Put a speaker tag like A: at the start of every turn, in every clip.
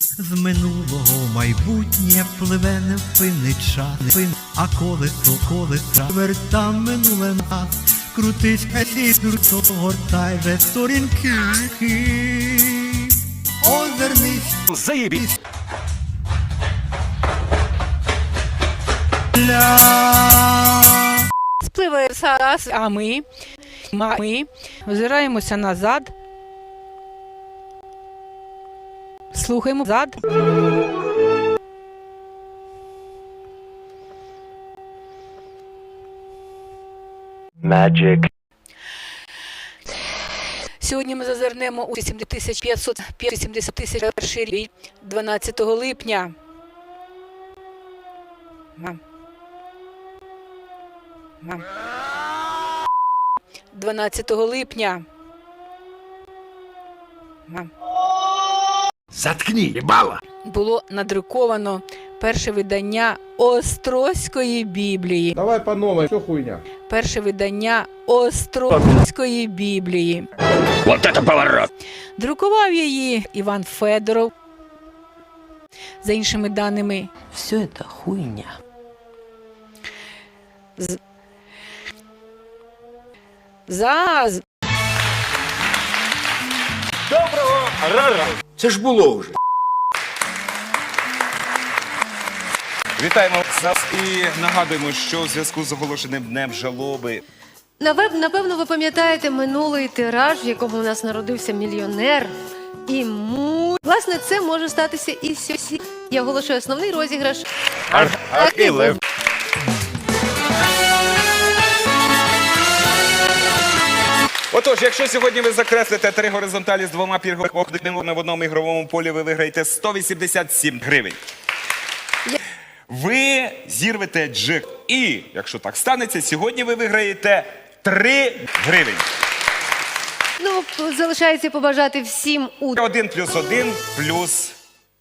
A: З минулого майбутнє пливе невпинний час, а колесо, колеса верта минуле нас, крутись хесідр, гортай же сторінки. Озирнись,
B: Заебись.
A: ля.
C: Спливає зараз, а ми, ми озираємося назад. Слухаємо зад.
B: Magic.
C: Сьогодні ми зазирнемо у 7570 тисяч перший рік 12 липня. Мам. Мам. 12 липня. Мам.
B: Заткни, ебало.
C: було надруковано перше видання Острозької Біблії.
D: Давай по новой, все хуйня.
C: Перше видання Острозької Біблії.
B: Вот это поворот.
C: Друкував її Іван Федоров. За іншими даними,
E: Все это хуйня.
C: за
B: Доброго рара. Це ж було вже.
F: Вітаємо вас і нагадуємо, що у зв'язку з оголошеним днем жалоби
G: Наве- Напевно, ви пам'ятаєте минулий тираж, в якому у нас народився мільйонер. І му... власне це може статися і сьогодні. Я оголошую основний розіграш.
F: Ахілев. Отож, якщо сьогодні ви закреслите три горизонталі з двома пірговими в одному ігровому полі, ви виграєте 187 гривень. Ви зірвете джек. І, якщо так станеться, сьогодні ви виграєте 3 гривень.
G: Ну, залишається побажати всім у
F: Один плюс один плюс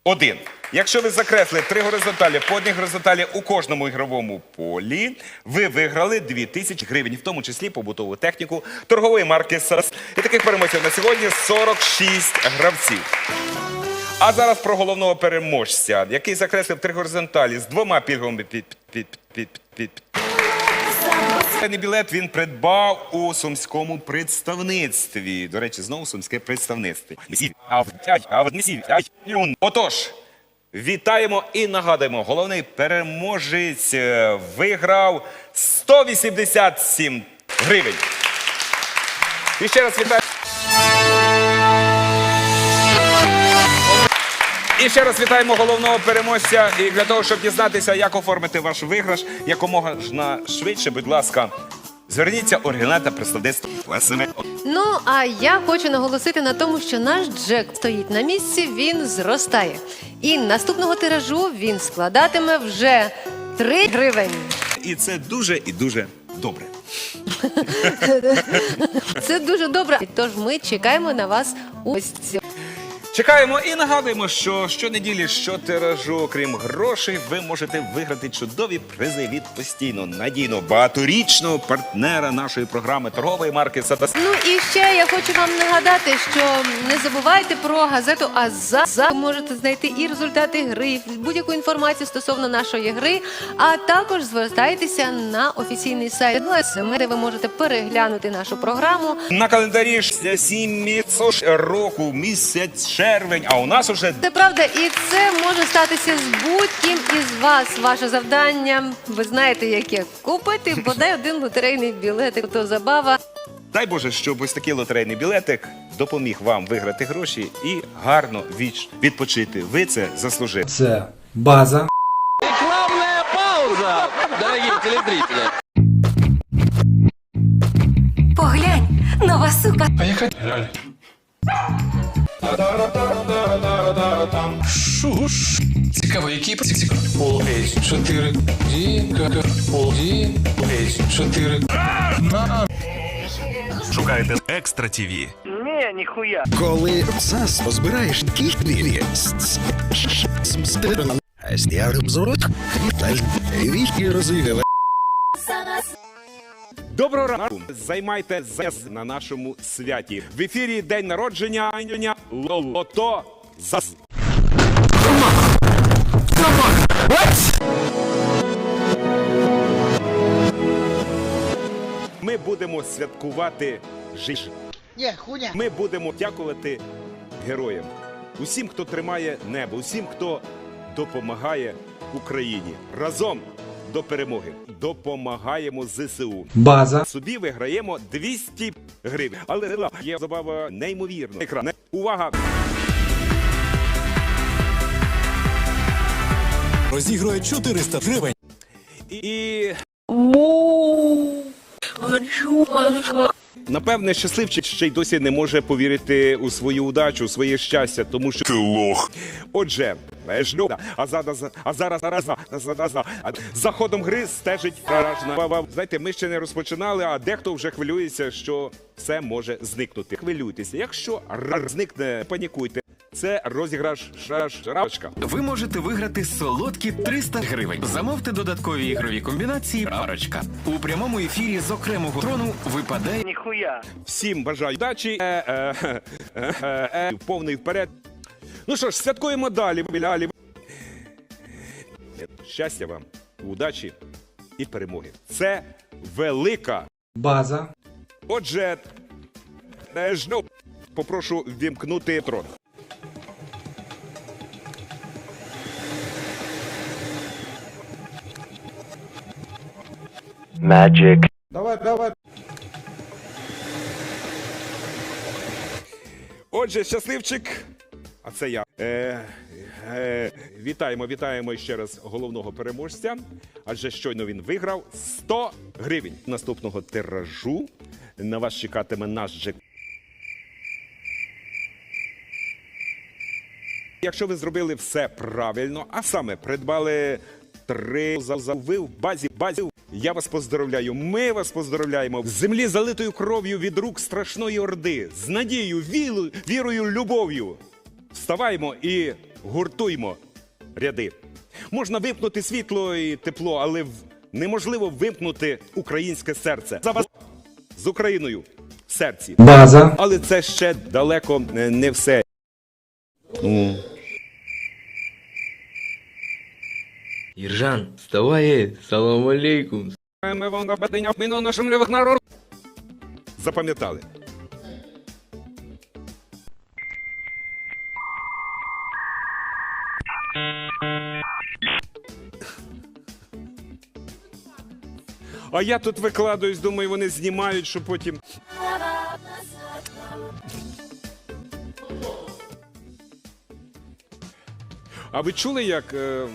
F: один. Якщо ви закресли три горизонталі по одній горизонталі у кожному ігровому полі, ви виграли 2000 гривень, в тому числі побутову техніку торгової марки САС. І таких переможців на сьогодні 46 гравців. А зараз про головного переможця, який закреслив три горизонталі з двома пільговими під, цей білет він придбав у сумському представництві. До речі, знову сумське представництво. Отож, вітаємо і нагадуємо, головний переможець е, виграв 187 гривень. І ще раз вітаю. І ще раз вітаємо головного переможця. І для того, щоб дізнатися, як оформити ваш виграш, якомога ж на швидше, будь ласка, зверніться оригінал та представництво. Власне,
G: Ну, а я хочу наголосити на тому, що наш Джек стоїть на місці, він зростає. І наступного тиражу він складатиме вже 3 гривень.
F: І це дуже і дуже добре.
G: Це дуже добре. Тож ми чекаємо на вас у гості.
F: Чекаємо і нагадуємо, що щонеділі, щотиражу, окрім грошей, ви можете виграти чудові призи від постійно надійно багаторічного партнера нашої програми торгової марки Сатас.
G: Ну і ще я хочу вам нагадати, що не забувайте про газету Аза. Ви можете знайти і результати гри, і будь-яку інформацію стосовно нашої гри, а також звертайтеся на офіційний сайт де ви можете переглянути нашу програму.
F: На календарі ж 7 року, місяць червень, а у нас уже
G: Це правда, і це може статися з будь-ким із вас. Ваше завдання, ви знаєте, яке купити бодай один лотерейний білетик. То забава.
F: дай Боже, щоб ось такий лотерейний білетик допоміг вам виграти гроші і гарно відч- відпочити. Ви це заслужили.
H: Це база.
B: Рекламная пауза, дорогие телезрители.
I: Поглянь, нова сука.
H: Шуш. Цікаво, який цікаво. Пол Ейс 4 Ді, Пол Ді, Ейс 4
J: Шукаєте Екстра ТІВІ.
B: Не, нихуя.
J: Коли САС позбираєш кіхвілі. і розвиває.
F: Доброго ранку! Займайте ЗЕС на нашому святі. В ефірі день народження Лолото зас. Ми будемо святкувати жиж. Ми будемо дякувати героям, усім, хто тримає небо, усім, хто допомагає Україні разом до перемоги. Допомагаємо ЗСУ.
A: База.
F: Собі виграємо 200 гривень. Але є забава неймовірна. Екран. Увага!
J: Розігрує 400 гривень.
F: І. Напевне, щасливчик ще й досі не може повірити у свою удачу, у своє щастя, тому що. Ти лох. Отже, жду. А зараз, а зараз, зараз, а зараз, а за ходом гри стежить гаражна. Знаєте, ми ще не розпочинали, а дехто вже хвилюється, що все може зникнути. Хвилюйтеся. Якщо зникне, панікуйте. Це розіграш шарашка.
J: Ви можете виграти солодкі 300 гривень. Замовте додаткові ігрові комбінації «Парочка». У прямому ефірі з окремого трону випадає ніхуя.
F: Всім бажаю удачі. Е, е, е, е, е, повний вперед. Ну що ж, святкуємо далі. Щастя вам, удачі і перемоги. Це велика.
A: База.
F: Отже, е. Попрошу вімкнути трон. Отже, щасливчик. А це я. Е, е, вітаємо, вітаємо ще раз головного переможця. Адже щойно він виграв 100 гривень наступного тиражу. На вас чекатиме наш же. Якщо ви зробили все правильно, а саме придбали три зави в базі базі. Я вас поздоровляю. Ми вас поздоровляємо в землі, залитою кров'ю від рук страшної орди, з надією, вілу, вірою, любов'ю. Вставаймо і гуртуймо ряди. Можна вимкнути світло і тепло, але неможливо вимкнути українське серце. За вас з Україною в серці.
A: База.
F: Але це ще далеко е, не все.
D: Ержан, вставай, салам алейкум.
F: Запам'ятали. А я тут викладаюсь, думаю, вони знімають, що потім. А ви чули, як е,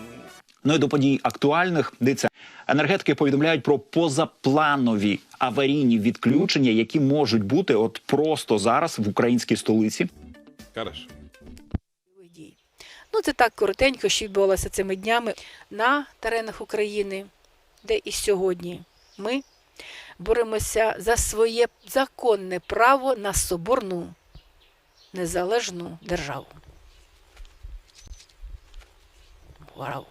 K: Ну і до подій актуальних дивіться, енергетики повідомляють про позапланові аварійні відключення, які можуть бути от просто зараз в українській столиці.
F: Хорошо.
C: Ну, це так коротенько, що відбувалося цими днями на теренах України, де і сьогодні ми боремося за своє законне право на соборну незалежну державу. Вау!